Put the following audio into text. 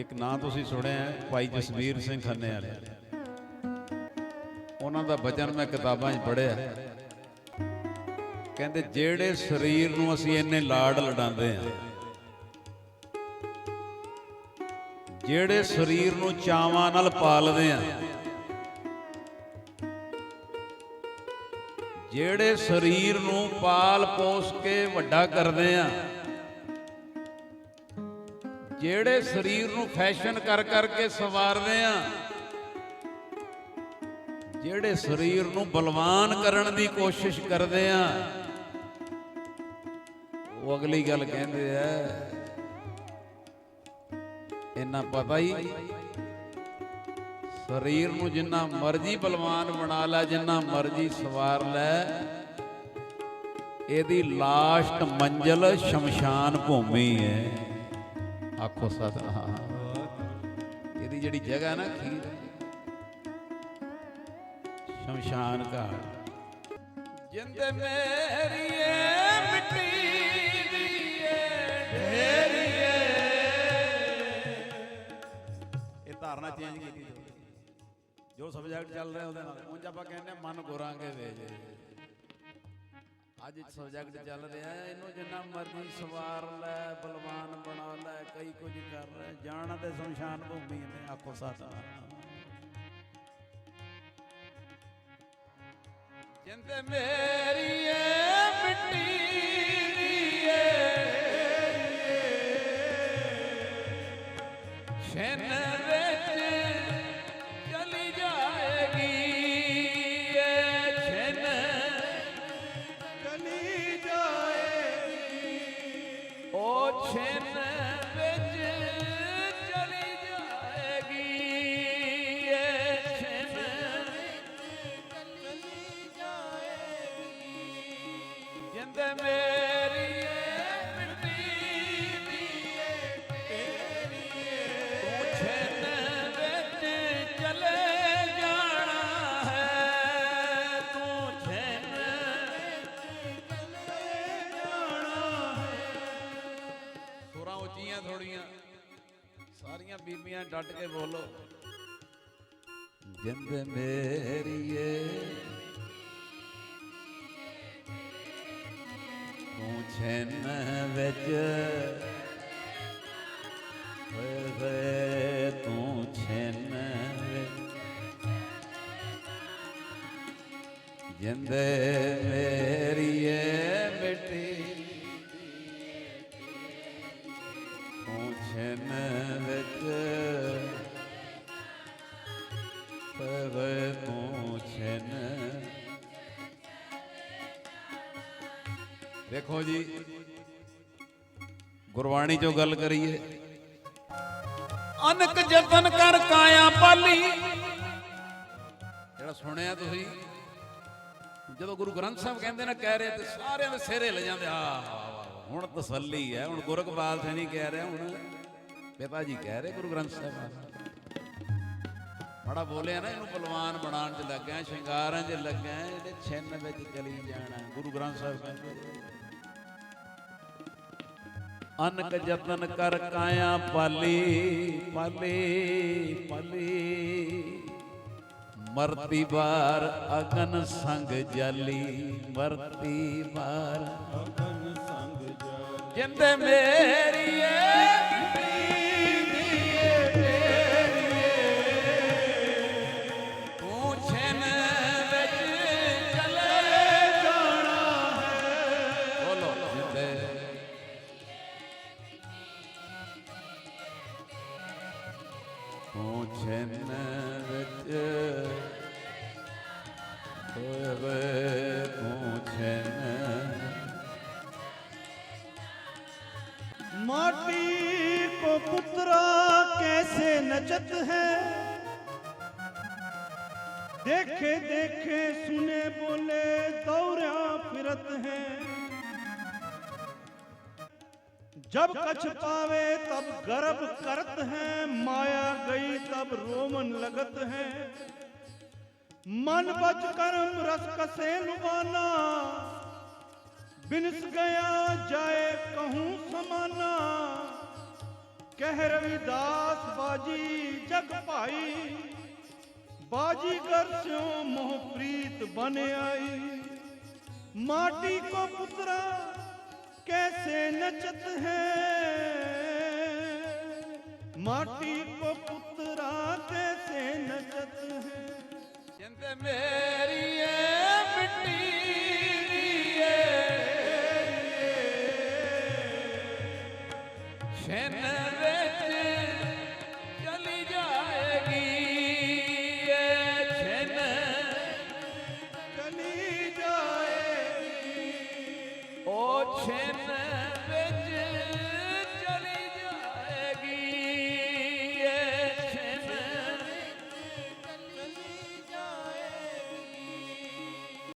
ਇੱਕ ਨਾਂ ਤੁਸੀਂ ਸੁਣਿਆ ਭਾਈ ਜਸਵੀਰ ਸਿੰਘ ਖੰਨੇ ਵਾਲੇ। ਉਹਨਾਂ ਦਾ ਬਚਨ ਮੈਂ ਕਿਤਾਬਾਂ 'ਚ ਪੜ੍ਹਿਆ। ਕਹਿੰਦੇ, ਜਿਹੜੇ ਸਰੀਰ ਨੂੰ ਅਸੀਂ ਇੰਨੇ ਲਾਡ ਲਡਾਉਂਦੇ ਆ ਜਿਹੜੇ ਸਰੀਰ ਨੂੰ ਚਾਵਾਂ ਨਾਲ ਪਾਲਦੇ ਆ ਜਿਹੜੇ ਸਰੀਰ ਨੂੰ ਪਾਲ ਪੋਸ ਕੇ ਵੱਡਾ ਕਰਦੇ ਆ ਜਿਹੜੇ ਸਰੀਰ ਨੂੰ ਫੈਸ਼ਨ ਕਰ ਕਰਕੇ ਸਵਾਰਦੇ ਆ, ਜਿਹੜੇ ਸਰੀਰ ਨੂੰ ਬਲਵਾਨ ਕਰਨ ਦੀ ਕੋਸ਼ਿਸ਼ ਕਰਦੇ ਆ, ਉਹ ਅਗਲੀ ਗੱਲ ਕਹਿੰਦੇ ਆ ਇੰਨਾ ਪਤਾ ਹੀ ਸਰੀਰ ਨੂੰ ਜਿੰਨਾ ਮਰਜ਼ੀ ਬਲਵਾਨ ਬਣਾ ਲੈ, ਜਿੰਨਾ ਮਰਜ਼ੀ ਸਵਾਰ ਲੈ, ਇਹਦੀ ਲਾਸਟ ਮੰਜ਼ਲ ਸ਼ਮਸ਼ਾਨ ਭੂਮੀ ਹੈ। ਆਖੋ ਸਤਨਾਮ ਇਹਦੀ ਜਿਹੜੀ ਜਗ੍ਹਾ ਨਾ ਖੀਰ। ਸ਼ਮਸ਼ਾਨ ਘਾਟ। ਜਿੰਦ ਮੇਰੀ ਏ ਮਿੱਟੀ ਦੀ ਢੇਰੀ ਇਹ ਧਾਰਨਾ ਚੇਂਜ ਕੀਤੀ ਜੋ ਸਬਜੈਕਟ ਚੱਲ ਰਿਹਾ ਉਹਦੇ ਨਾਲ, ਉਂਝ ਆਪਾਂ ਕਹਿੰਦੇ ਹਾਂ, ਮਨ ਗੁਰਾਂਗੇ ਵੇ ਜੇ। ਅੱਜ ਸਬਜੈਕਟ ਚੱਲ ਰਿਹਾ, ਇਹਨੂੰ ਜਿੰਨਾ ਮਰਜ਼ੀ ਸਵਾਰ ਲੈ ਤੇ ਸ਼ਮਸ਼ਾਨ ਭੂਮੀ ਨੇ ਆਖੋ ਸਾਥ ਜਿੰਦ ਮੇਰੀ ਏ ਸੁਰਾਂ ਥੋੜੀਆਂ। ਸਾਰੀਆਂ ਬੀਬੀਆਂ ਡਟ ਕੇ ਬੋਲੋ। ਜਿੰਦ ਮੇਰੀ ਤੂੰ ਛੇਨ ਵਿੱਚ। ਹੋਏ, ਤੂੰ ਛੇਨ ਵਿੱਚ। ਜਿੰਦ ਮੇਰੀ ਦੇਖੋ ਜੀ ਗੁਰਬਾਣੀ ਚੋਂ ਗੱਲ ਕਰੀਏ ਅਨਕ ਜਤਨ ਕਰ ਕਾਇਆ ਪਾਲੀ ਜਿਹੜਾ ਸੁਣਿਆ ਤੁਸੀਂ ਜਦੋਂ ਗੁਰੂ ਗ੍ਰੰਥ ਸਾਹਿਬ ਕਹਿੰਦੇ ਨੇ ਕਹਿ ਰਹੇ ਤੇ ਸਾਰਿਆਂ ਦੇ ਸਿਹਰੇ ਲੈ ਜਾਂਦੇ ਆ ਹੁਣ ਤਸੱਲੀ ਹੈ, ਹੁਣ ਗੁਰਕਪਾਲ ਸਿੰਘ ਨਹੀਂ ਕਹਿ ਰਿਹਾ ਹੁਣ। ਪਿਤਾ ਜੀ ਕਹਿ ਰਹੇ ਗੁਰੂ ਗ੍ਰੰਥ ਸਾਹਿਬ ਬੜਾ ਬੋਲਿਆ ਨਾ, ਇਹਨੂੰ ਪਹਿਲਵਾਨ ਬਣਾਉਣ ਚ ਲੱਗਾ ਸ਼ਿੰਗਾਰਾਂ ਚ ਲੱਗਾ ਇਹਦੇ ਛਿੰਨ ਵਿੱਚ ਚਲੀ ਜਾਣਾ, ਗੁਰੂ ਗ੍ਰੰਥ ਸਾਹਿਬ ਕਹਿੰਦੇ। ਅਨਕ ਜਤਨ ਕਰ ਕਾਇਆ ਪਾਲੀ ਪਾਲੀ ਪਾਲੀ। ਮਰਤੀ ਬਾਰ ਅਗਨ ਸੰਗ ਜਾਲੀ ਮਰਤੀ ਬਾਰ ਅਗਨ ਸੰਗ ਜਾ ਜਿੰਦ ਮੇਰੀ ਏ माटी को पुत्र कैसे नचत है? देखे देखे सुने बोले दौरा फिरत है। जब कछ पावे तब गर्भ करत हैं माया गई तब रोमन लगत हैं मन बच कर्म रस कसे नुबाना बिनस गया जाए कहूँ समाना कह रविदास बाजी जग भाई बाजीगर स्यो मोह प्रीत बने आई माटी को पुत्रा कैसे नचत है माटी को पुतरा कैसे नचत है